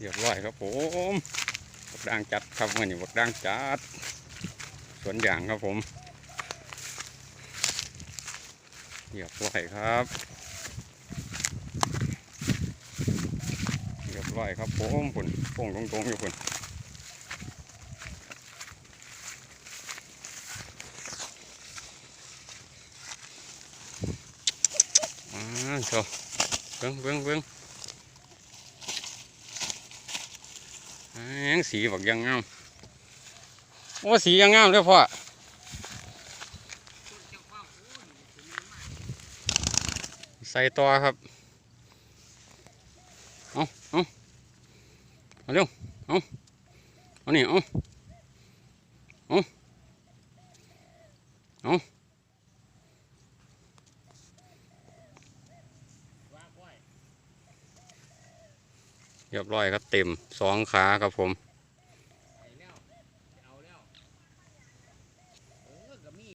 เรียบร้อยครับผมบักด่างจัดครับมื่อนี้บักด่างจัด สวนยางครับผมเรียบร้อยครับเรียบร้อยครับผมคุณโป่งตรงๆอยู่คุณอ่าโชว์เบิ้งเบิ้งเบิ้ง อ่า ยังสีบักยังงาม โอ้สียังงามเลยพ่อใส่ต่อครับ เอาเอาเอาเร็ว เอาเอานี่เอาเอาเอา เรียบร้อยครับเต็มสองขาครับผม